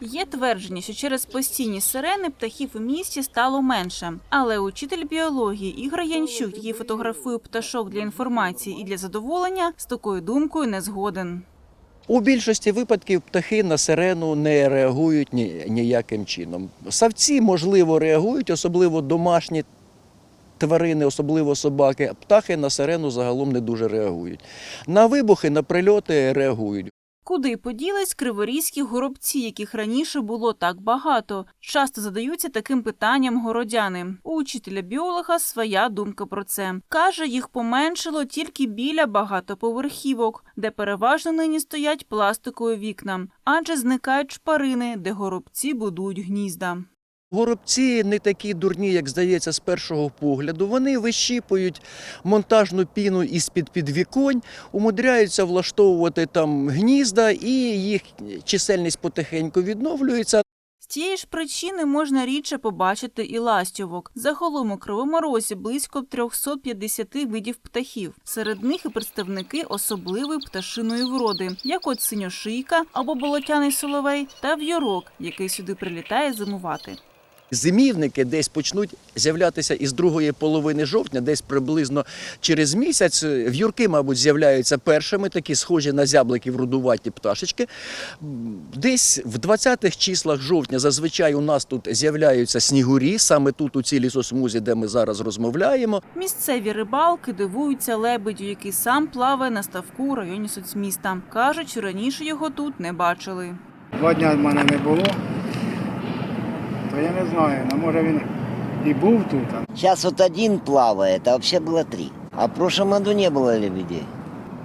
Є твердження, що через постійні сирени птахів у місті стало менше. Але учитель біології Ігор Янщук, який фотографує пташок для інформації і для задоволення, з такою думкою не згоден. У більшості випадків птахи на сирену не реагують ніяким чином. Савці, можливо, реагують, особливо домашні тварини, особливо собаки. Птахи на сирену загалом не дуже реагують. На вибухи, на прильоти реагують. Куди поділись криворізькі горобці, яких раніше було так багато? Часто задаються таким питанням городяни. У учителя біолога своя думка про це. Каже, їх поменшило тільки біля багатоповерхівок, де переважно нині стоять пластикові вікна, адже зникають шпарини, де горобці будують гнізда. Горобці не такі дурні, як здається, з першого погляду. Вони вищіпують монтажну піну із-під підвіконь, умудряються влаштовувати там гнізда, і їх чисельність потихеньку відновлюється. З цієї ж причини можна рідше побачити і ластівок. Загалом у Кривому Розі близько 350 видів птахів. Серед них і представники особливої пташиної вроди, як от синьошийка або болотяний соловей та в'yorок, який сюди прилітає зимувати. Зимівники десь почнуть з'являтися із другої половини жовтня, десь приблизно через місяць. В'юрки, мабуть, з'являються першими, такі схожі на зябликів рудуваті пташечки. Десь в 20-х числах жовтня зазвичай у нас тут з'являються снігурі, саме тут, у цій лісосмузі, де ми зараз розмовляємо. Місцеві рибалки дивуються лебедю, який сам плаває на ставку у районі соцміста. Кажуть, раніше його тут не бачили. Два дня в мене не було, то я не знаю, ну, може він і був тут. а Сейчас вот один плавает, а вообще было три. А в прошлом году не было лебедей.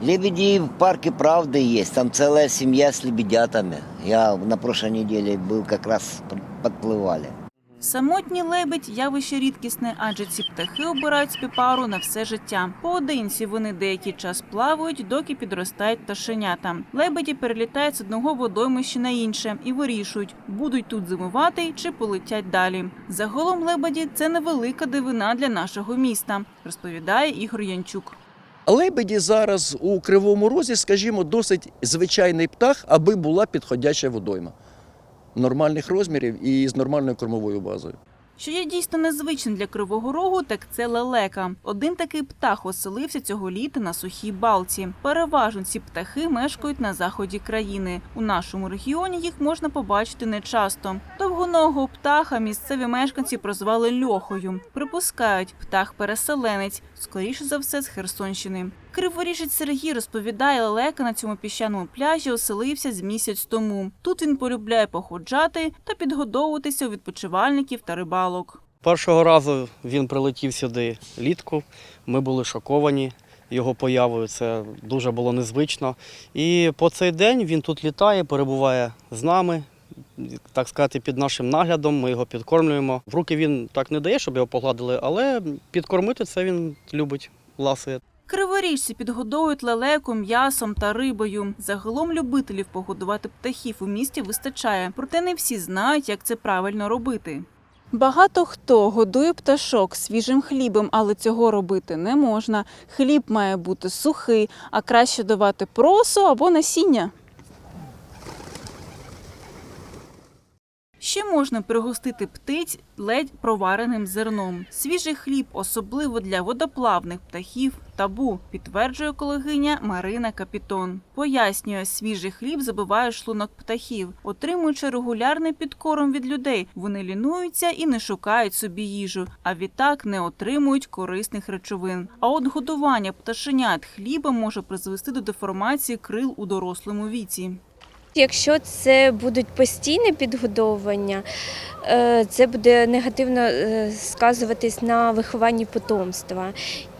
Лебеди в парке Правды есть, там целая семья с лебедятами. Я на прошлой неделе был, как раз подплывали. Самотній лебедь явище рідкісне, адже ці птахи обирають собі пару на все життя. Поодинці вони деякий час плавають, доки підростають пташенята. Лебеді перелітають з одного водоймища на інше і вирішують, будуть тут зимувати чи полетять далі. Загалом лебеді це невелика дивина для нашого міста, розповідає Ігор Янчук. Лебеді зараз у кривому розі, скажімо, досить звичайний птах, аби була підходяща водойма нормальних розмірів і з нормальною кормовою базою. Що є дійсно незвичним для Кривого Рогу, так це лелека. Один такий птах оселився цього літа на сухій балці. Переважно ці птахи мешкають на заході країни. У нашому регіоні їх можна побачити нечасто. Довгоногого птаха місцеві мешканці прозвали льохою. Припускають, птах-переселенець, скоріше за все, з Херсонщини. Криворіжець Сергій розповідає, лелека на цьому піщаному пляжі оселився з місяць тому. Тут він полюбляє походжати та підгодовуватися у відпочивальників та рибалок. Першого разу він прилетів сюди літку. Ми були шоковані його появою. Це дуже було незвично. І по цей день він тут літає, перебуває з нами, так сказати, під нашим наглядом. Ми його підкормлюємо. В руки він так не дає, щоб його погладили, але підкормити це він любить, ласує. Криворіжці підгодовують лелеку м'ясом та рибою. Загалом любителів погодувати птахів у місті вистачає, проте не всі знають, як це правильно робити. Багато хто годує пташок свіжим хлібом, але цього робити не можна. Хліб має бути сухий, а краще давати просо або насіння. Ще можна пригостити птиць ледь провареним зерном. Свіжий хліб, особливо для водоплавних птахів, табу, підтверджує колегиня Марина Капітон. Пояснює, свіжий хліб забиває шлунок птахів, отримуючи регулярний підкорм від людей. Вони лінуються і не шукають собі їжу, а відтак не отримують корисних речовин. А от годування пташенят хлібом може призвести до деформації крил у дорослому віці. Якщо це будуть постійне підгодовування, е, це буде негативно е, сказуватись на вихованні потомства.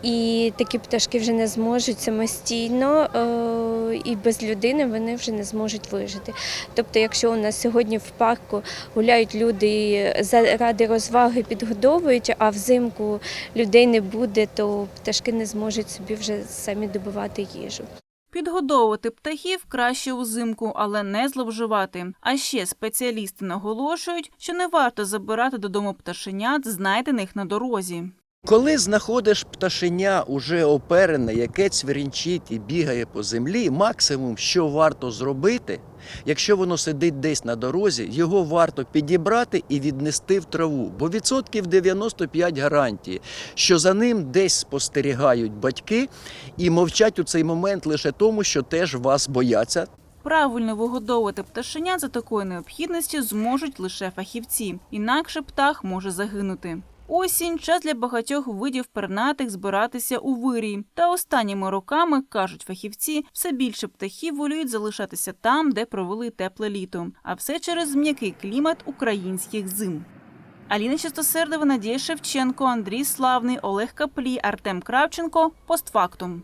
І такі пташки вже не зможуть самостійно е, і без людини вони вже не зможуть вижити. Тобто, якщо у нас сьогодні в парку гуляють люди заради розваги підгодовують, а взимку людей не буде, то пташки не зможуть собі вже самі добувати їжу. Підгодовувати птахів краще узимку, але не зловживати. А ще спеціалісти наголошують, що не варто забирати додому пташенят, знайдених на дорозі. Коли знаходиш пташеня уже оперене, яке цвірінчить і бігає по землі, максимум, що варто зробити, якщо воно сидить десь на дорозі, його варто підібрати і віднести в траву. Бо відсотків 95 гарантії, що за ним десь спостерігають батьки і мовчать у цей момент лише тому, що теж вас бояться. Правильно вигодовувати пташенят за такої необхідності зможуть лише фахівці, інакше птах може загинути. Осінь час для багатьох видів пернатих збиратися у вирій. Та останніми роками, кажуть фахівці, все більше птахів волюють залишатися там, де провели тепле літо. А все через м'який клімат українських зим. Аліна Чистосердова, Надія Шевченко, Андрій Славний, Олег Каплі, Артем Кравченко. Постфактум.